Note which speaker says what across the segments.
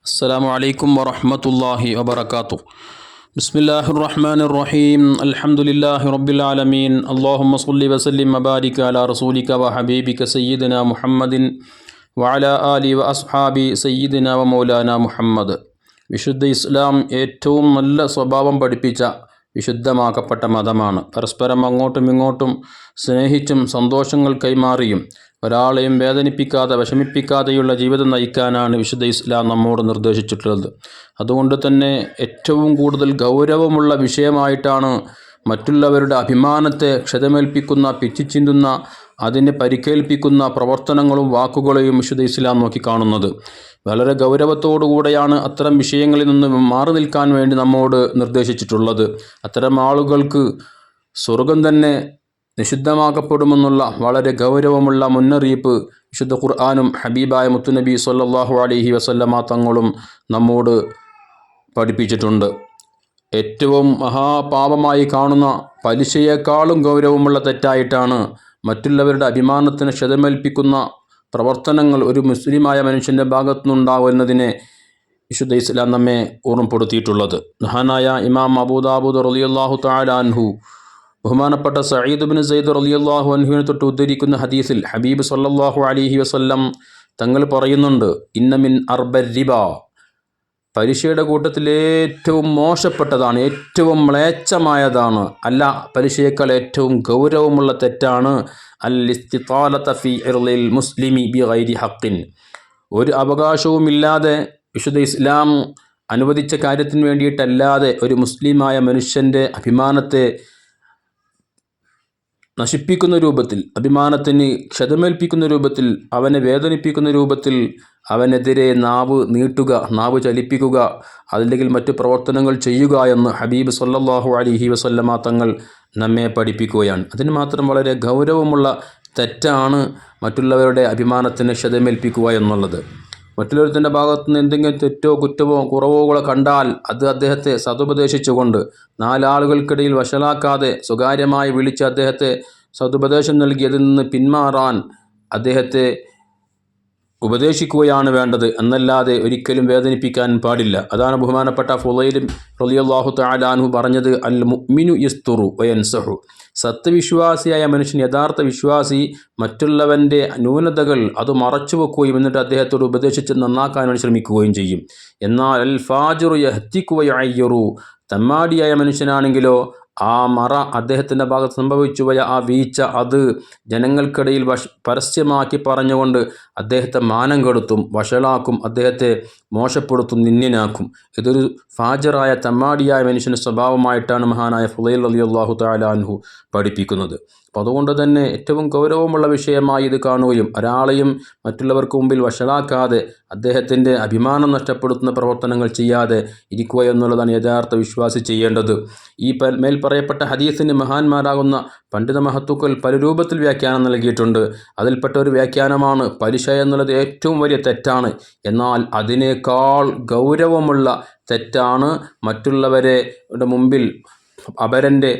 Speaker 1: السلام عليكم ورحمة الله وبركاته بسم الله الرحمن الرحيم الحمد لله رب العالمين اللهم صل وسلم وبارك على رسولك وحبيبك سيدنا محمد وعلى آله وأصحابه سيدنا ومولانا മുഹമ്മദ് വിശുദ്ധ ഇസ്ലാം ഏറ്റവും നല്ല സ്വഭാവം പഠിപ്പിച്ച വിശുദ്ധമാക്കപ്പെട്ട മതമാണ് പരസ്പരം അങ്ങോട്ടും ഇങ്ങോട്ടും സ്നേഹിച്ചും സന്തോഷങ്ങൾ കൈമാറിയും ഒരാളെയും വേദനിപ്പിക്കാതെ വിഷമിപ്പിക്കാതെയുള്ള ജീവിതം നയിക്കാനാണ് വിശുദ്ധ ഇസ്ലാം നമ്മോട് നിർദ്ദേശിച്ചിട്ടുള്ളത്. അതുകൊണ്ട് തന്നെ ഏറ്റവും കൂടുതൽ ഗൗരവമുള്ള വിഷയമായിട്ടാണ് മറ്റുള്ളവരുടെ അഭിമാനത്തെ ക്ഷതമേൽപ്പിക്കുന്ന പിച്ചിച്ചിന്തുന്ന അതിനെ പരിക്കേൽപ്പിക്കുന്ന പ്രവർത്തനങ്ങളും വാക്കുകളെയും വിശുദ്ധ ഇസ്ലാം നോക്കിക്കാണുന്നത്. വളരെ ഗൗരവത്തോടുകൂടെയാണ് അത്തരം വിഷയങ്ങളിൽ നിന്ന് മാറി നിൽക്കാൻ വേണ്ടി നമ്മോട് നിർദ്ദേശിച്ചിട്ടുള്ളത്. അത്തരം ആളുകൾക്ക് സ്വർഗം തന്നെ നിഷിദ്ധമാക്കപ്പെടുമെന്നുള്ള വളരെ ഗൗരവമുള്ള മുന്നറിയിപ്പ് വിശുദ്ധ ഖുർആാനും ഹബീബായ മുത്തുനബി സല്ലാഹു അലഹി വസല്ലമ തങ്ങളും നമ്മോട് പഠിപ്പിച്ചിട്ടുണ്ട്. ഏറ്റവും മഹാപാപമായി കാണുന്ന പലിശയേക്കാളും ഗൗരവമുള്ള തെറ്റായിട്ടാണ് മറ്റുള്ളവരുടെ അഭിമാനത്തിന് ക്ഷതമേൽപ്പിക്കുന്ന പ്രവർത്തനങ്ങൾ ഒരു മുസ്ലിമായ മനുഷ്യന്റെ ഭാഗത്തുനിന്നുണ്ടാവുന്നതിനെ വിശുദ്ധ ഇസ്ലാം നമ്മെ ഓർമ്മപ്പെടുത്തിയിട്ടുള്ളത്. മഹാനായ ഇമാം അബൂദാബുദ് റലിയല്ലാഹു താലാൻഹു ബഹുമാനപ്പെട്ട സയ്യിദ് ബിൻ സയ്യിദ് റലിയല്ലാഹു അൻഹുവിനെ തൊട്ട് ഉദ്ധരിക്കുന്ന ഹദീസിൽ ഹബീബ് സല്ലാഹു അലിഹി വസല്ലം തങ്ങൾ പറയുന്നുണ്ട് ഇന്നമിൻ അർബർ റിബ. പലിശയുടെ കൂട്ടത്തിൽ ഏറ്റവും മോശപ്പെട്ടതാണ് ഏറ്റവും മ്ലേച്ഛമായതാണ്. അല്ല പലിശയേക്കാൾ ഏറ്റവും ഗൗരവമുള്ള തെറ്റാണ് അൽ ഇർലിൽ മുസ്ലിമി ബി ഗൈരി ഹക്കിൻ ഒരു അവകാശവുമില്ലാതെ വിശുദ്ധ ഇസ്ലാം അനുവദിച്ച കാര്യത്തിന് വേണ്ടിയിട്ടല്ലാതെ ഒരു മുസ്ലിമായ മനുഷ്യന്റെ അഭിമാനത്തെ നശിപ്പിക്കുന്ന രൂപത്തിൽ അഭിമാനത്തിന് ക്ഷതമേൽപ്പിക്കുന്ന രൂപത്തിൽ അവനെ വേദനിപ്പിക്കുന്ന രൂപത്തിൽ അവനെതിരെ നാവ് നീട്ടുക നാവ് ചലിപ്പിക്കുക അല്ലെങ്കിൽ മറ്റു പ്രവർത്തനങ്ങൾ ചെയ്യുക എന്ന് ഹബീബ് സല്ലാഹു അലിഹി വസല്ലമ തങ്ങൾ നമ്മെ പഠിപ്പിക്കുകയാണ്. അതിന് മാത്രം വളരെ ഗൗരവമുള്ള തെറ്റാണ് മറ്റുള്ളവരുടെ അഭിമാനത്തിന് ക്ഷതമേൽപ്പിക്കുക എന്നുള്ളത്. മറ്റുള്ളവരുടെ ഭാഗത്തു നിന്ന് എന്തെങ്കിലും തെറ്റോ കുറ്റമോ കുറവുകളോ കണ്ടാൽ അത് അദ്ദേഹത്തെ സതുപദേശിച്ചുകൊണ്ട് നാലാളുകൾക്കിടയിൽ വഷളാക്കാതെ സ്വകാര്യമായി വിളിച്ച് അദ്ദേഹത്തെ സതുപദേശം നൽകി അതിൽ നിന്ന് പിന്മാറാൻ അദ്ദേഹത്തെ ഉപദേശിക്കുകയാണ് വേണ്ടത് എന്നല്ലാതെ ഒരിക്കലും വേദനിപ്പിക്കാൻ പാടില്ല. അതാണ് ബഹുമാനപ്പെട്ട ഫുലൈലും റലിയല്ലാഹു താലാൻഹു പറഞ്ഞത് അൽ മുഅ്മിനു യസ്തുറു വയൻസഹു. സത്യവിശ്വാസിയായ മനുഷ്യൻ യഥാർത്ഥ വിശ്വാസി മറ്റുള്ളവന്റെ ന്യൂനതകൾ അത് മറച്ചു വെക്കുകയും എന്നിട്ട് അദ്ദേഹത്തോട് ഉപദേശിച്ച് നന്നാക്കാൻ വേണ്ടി ശ്രമിക്കുകയും ചെയ്യും. എന്നാൽ അൽ ഫാജുറു യഹ്തിക്കുകയറു തമ്മാടിയായ മനുഷ്യനാണെങ്കിലോ ആ മറ അദ്ദേഹത്തിന്റെ ഭാഗത്ത് സംഭവിച്ചു പോയ ആ വീഴ്ച അത് ജനങ്ങൾക്കിടയിൽ വഷ പരസ്യമാക്കി പറഞ്ഞുകൊണ്ട് അദ്ദേഹത്തെ മാനം കെടുത്തും വഷളാക്കും അദ്ദേഹത്തെ മോശപ്പെടുത്തും നിന്ദ്യനാക്കും. ഇതൊരു ഫാജറായ തമ്മാടിയായ മനുഷ്യന്റെ സ്വഭാവമായിട്ടാണ് മഹാനായ ഫുലൈൽ അലി അള്ളാഹു താലാൻഹു പഠിപ്പിക്കുന്നത്. അപ്പോൾ അതുകൊണ്ട് തന്നെ ഏറ്റവും ഗൗരവമുള്ള വിഷയമായി ഇത് കാണുകയും ഒരാളെയും മറ്റുള്ളവർക്ക് മുമ്പിൽ വഷളാക്കാതെ അദ്ദേഹത്തിന്റെ അഭിമാനം നഷ്ടപ്പെടുത്തുന്ന പ്രവർത്തനങ്ങൾ ചെയ്യാതെ ഇരിക്കുക എന്നുള്ളതാണ് യഥാർത്ഥ വിശ്വാസി ചെയ്യേണ്ടത്. ഈ മേൽ പറയപ്പെട്ട ഹദീസിന് മഹാന്മാരാകുന്ന പണ്ഡിത മഹത്തുക്കൾ പല രൂപത്തിൽ വ്യാഖ്യാനം നൽകിയിട്ടുണ്ട്. അതിൽപ്പെട്ട ഒരു വ്യാഖ്യാനമാണ് പലിശ എന്നുള്ളത് ഏറ്റവും വലിയ തെറ്റാണ്. എന്നാൽ അതിനേക്കാൾ ഗൗരവമുള്ള തെറ്റാണ് മറ്റുള്ളവരെ മുമ്പിൽ അപരന്റെ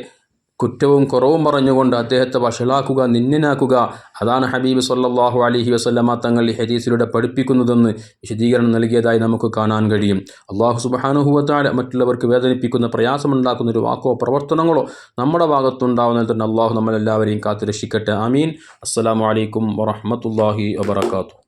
Speaker 1: കുറ്റവും കുറവും പറഞ്ഞുകൊണ്ട് അദ്ദേഹത്തെ വഷളാക്കുക നിന്നനാക്കുക അതാണ് ഹബീബ് സല്ലാഹു അലഹി വസ്ലമ തങ്ങൾ ഈ ഹദീസിലൂടെ പഠിപ്പിക്കുന്നതെന്ന് വിശദീകരണം നൽകിയതായി നമുക്ക് കാണാൻ കഴിയും. അള്ളാഹു സുബാനുഹുവത്താല മറ്റുള്ളവർക്ക് വേദനിപ്പിക്കുന്ന പ്രയാസമുണ്ടാക്കുന്ന ഒരു വാക്കോ പ്രവർത്തനങ്ങളോ നമ്മുടെ ഭാഗത്തുണ്ടാവുന്നതിൽ തന്നെ അള്ളാഹു നമ്മളെല്ലാവരെയും കാത്തുരക്ഷിക്കട്ടെ. ആമീൻ. അസ്സാം വലൈക്കും വറഹമത്തല്ലാഹി വാത്തു